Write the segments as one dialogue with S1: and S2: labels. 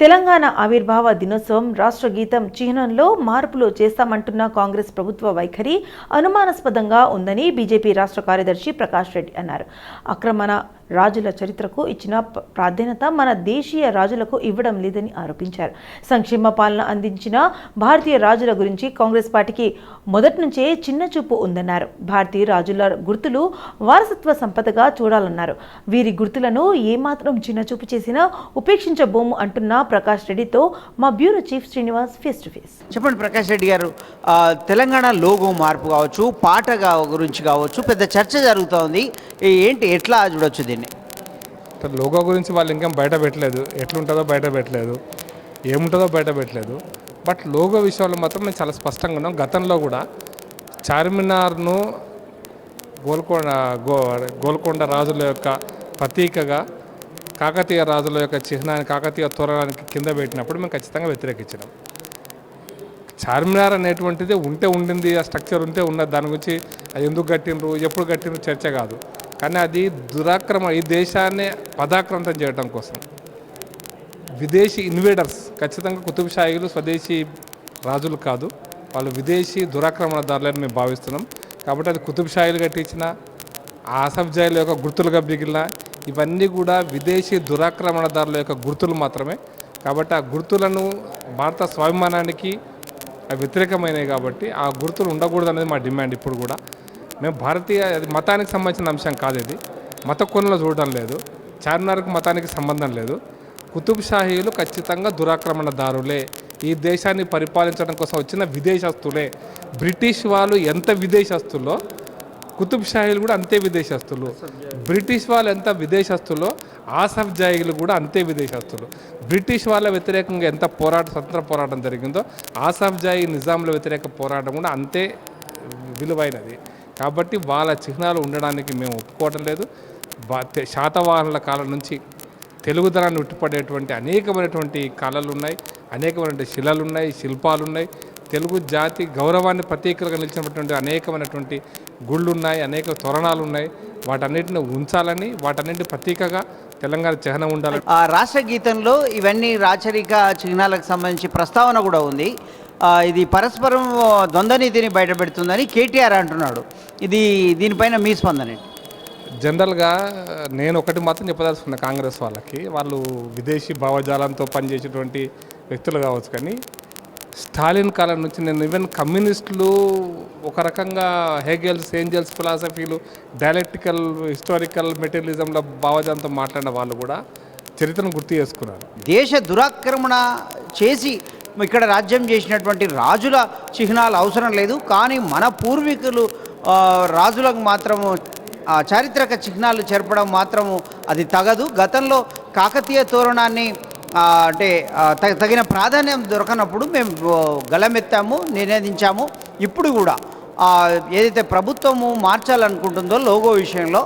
S1: తెలంగాణ ఆవిర్భావ దినోత్సవం రాష్ట్ర గీతం చిహ్నంలో మార్పులు చేస్తామంటున్న కాంగ్రెస్ ప్రభుత్వ వైఖరి అనుమానాస్పదంగా ఉందని బీజేపీ రాష్ట్ర కార్యదర్శి ప్రకాష్ రెడ్డి అన్నారు. ఆక్రమణ రాజుల చరిత్రకు ఇచ్చిన ప్రాధాన్యత మన దేశీయ రాజులకు ఇవ్వడం లేదని ఆరోపించారు. సంక్షేమ పాలన అందించిన భారతీయ రాజుల గురించి కాంగ్రెస్ పార్టీకి మొదటి నుంచే చిన్న చూపు ఉందన్నారు. భారతీయ రాజుల గుర్తులు వారసత్వ సంపదగా చూడాలన్నారు. వీరి గుర్తులను ఏమాత్రం చిన్న చూపు చేసినా ఉపేక్షించబోము అంటున్న ప్రకాష్ రెడ్డితో మా bureau chief Srinivas face to face.
S2: చెప్పండి ప్రకాష్ రెడ్డి గారు తెలంగాణ లోగో మార్పు కావచ్చు పాట గురించి కావచ్చు పెద్ద చర్చ జరుగుతోంది. ఏంటి ఎట్లా చూడొచ్చు
S3: లోగో గురించి వాళ్ళు ఇంకా బయట పెట్టలేదు. ఎట్లుంటుందో బయట పెట్టలేదు. ఏముంటుందో బయట పెట్టలేదు. బట్ లోగో విషయంలో మాత్రం మేము చాలా స్పష్టంగా ఉన్నాం గతంలో కూడా చార్మినార్ను గోల్కొండ గో గోల్కొండ రాజుల యొక్క ప్రతీకగా కాకతీయ రాజుల యొక్క చిహ్నాన్ని కాకతీయ తోరణానికి కింద పెట్టినప్పుడు మేము ఖచ్చితంగా వ్యతిరేకించినాం. చార్మినార్ అనేటువంటిది ఉంటే ఉండింది ఆ స్ట్రక్చర్ ఉంటే ఉన్నది. దాని గురించి అది ఎందుకు కట్టినరు ఎప్పుడు కట్టినరు చర్చ కాదు. కానీ అది దురాక్రమ ఈ దేశాన్ని పదాక్రాంతం చేయడం కోసం. విదేశీ ఇన్వేడర్స్ ఖచ్చితంగా కుతుబ్షాయిలు స్వదేశీ రాజులు కాదు. వాళ్ళు విదేశీ దురాక్రమణదారులని మేము భావిస్తున్నాం. కాబట్టి అది కుతుబ్షాయిలు కట్టించిన ఆసఫ్ జాయిల యొక్క గుర్తులుగా మిగిలిన ఇవన్నీ కూడా విదేశీ దురాక్రమణదారుల యొక్క గుర్తులు మాత్రమే. కాబట్టి ఆ గుర్తులను భారత స్వాభిమానానికి వ్యతిరేకమైనవి కాబట్టి ఆ గుర్తులు ఉండకూడదు అనేది మా డిమాండ్ ఇప్పుడు కూడా. మేము భారతీయ అది మతానికి సంబంధించిన అంశం కాదు ఇది. మత కొనలో చూడడం లేదు. చార్మినార్కు మతానికి సంబంధం లేదు. కుతుబ్ షాహీలు ఖచ్చితంగా దురాక్రమణదారులే. ఈ దేశాన్ని పరిపాలించడం కోసం వచ్చిన విదేశస్తులే. బ్రిటిష్ వాళ్ళు ఎంత విదేశస్తులో కుతుబ్ షాహీలు కూడా అంతే విదేశస్తులు. బ్రిటిష్ వాళ్ళు ఎంత విదేశస్తులో ఆసఫ్ జాయిలు కూడా అంతే విదేశస్తులు. బ్రిటిష్ వాళ్ళ వ్యతిరేకంగా ఎంత పోరాట స్వతంత్ర పోరాటం జరిగిందో ఆసఫ్ జాయి నిజాంల వ్యతిరేక పోరాటం కూడా అంతే విలువైనది. కాబట్టి వాళ్ళ చిహ్నాలు ఉండడానికి మేము ఒప్పుకోవటం లేదు. శాతవాహనుల కాలం నుంచి తెలుగుదనాన్ని ఉట్టిపడేటువంటి అనేకమైనటువంటి కళలు ఉన్నాయి అనేకమైనటువంటి శిలలు ఉన్నాయి శిల్పాలు ఉన్నాయి తెలుగు జాతి గౌరవాన్ని ప్రతీకలుగా నిలిచినటువంటి అనేకమైనటువంటి గుళ్ళు ఉన్నాయి అనేక తోరణాలు ఉన్నాయి వాటన్నిటిని ఉంచాలని వాటన్నింటి ప్రతీకగా తెలంగాణ చిహ్నం ఉండాలని.
S2: ఆ రాష్ట్ర గీతంలో ఇవన్నీ రాచరిక చిహ్నాలకు సంబంధించి ప్రస్తావన కూడా ఉంది. ఇది పరస్పరం ద్వంద్వనీతిని బయటపెడుతుందని కేటీఆర్ అంటున్నాడు. ఇది దీనిపైన మీ స్పందన
S3: జనరల్గా నేను ఒకటి మాత్రం చెప్పదలుచుకున్నా కాంగ్రెస్ వాళ్ళకి. వాళ్ళు విదేశీ భావజాలంతో పనిచేసేటువంటి వ్యక్తులు కావచ్చు కానీ స్టాలిన్ కాలం నుంచి నేను ఈవెన్ కమ్యూనిస్టులు ఒక రకంగా హేగెల్స్ ఏంజల్స్ ఫిలాసఫీలు డైలెక్టికల్ హిస్టారికల్ మెటీరియలిజంలో భావజాలంతో మాట్లాడిన వాళ్ళు కూడా చరిత్రను గుర్తు చేసుకున్నారు.
S2: దేశ దురాక్రమణ చేసి ఇక్కడ రాజ్యం చేసినటువంటి రాజుల చిహ్నాలు అవసరం లేదు. కానీ మన పూర్వీకులు రాజులకు మాత్రము చారిత్రక చిహ్నాలు చెరపడం మాత్రము అది తగదు. గతంలో కాకతీయ తోరణాన్ని అంటే తగిన ప్రాధాన్యం దొరకనప్పుడు మేము గలమెత్తాము నినేదించాము. ఇప్పుడు కూడా ఏదైతే ప్రభుత్వము మార్చాలనుకుంటుందో లోగో విషయంలో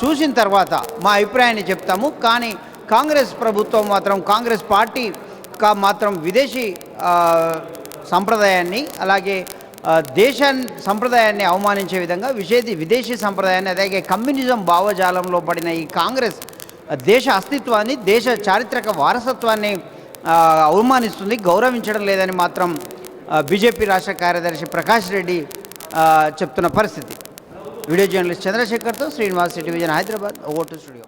S2: చూసిన తర్వాత మా అభిప్రాయాన్ని చెప్తాము. కానీ కాంగ్రెస్ ప్రభుత్వం మాత్రం కాంగ్రెస్ పార్టీ కా మాత్రం విదేశీ సంప్రదాయాన్ని అలాగే దేశాన్ని సంప్రదాయాన్ని అవమానించే విధంగా విషేది విదేశీ సంప్రదాయాన్ని అలాగే కమ్యూనిజం భావజాలంలో పడిన ఈ కాంగ్రెస్ దేశ అస్తిత్వాన్ని దేశ చారిత్రక వారసత్వాన్ని అవమానిస్తుంది గౌరవించడం లేదని మాత్రం బీజేపీ రాష్ట్ర కార్యదర్శి ప్రకాష్ రెడ్డి చెప్తున్న పరిస్థితి. వీడియో జర్నలిస్ట్ చంద్రశేఖర్తో శ్రీనివాస్ టెలివిజన్ హైదరాబాద్ ఓటు స్టూడియో.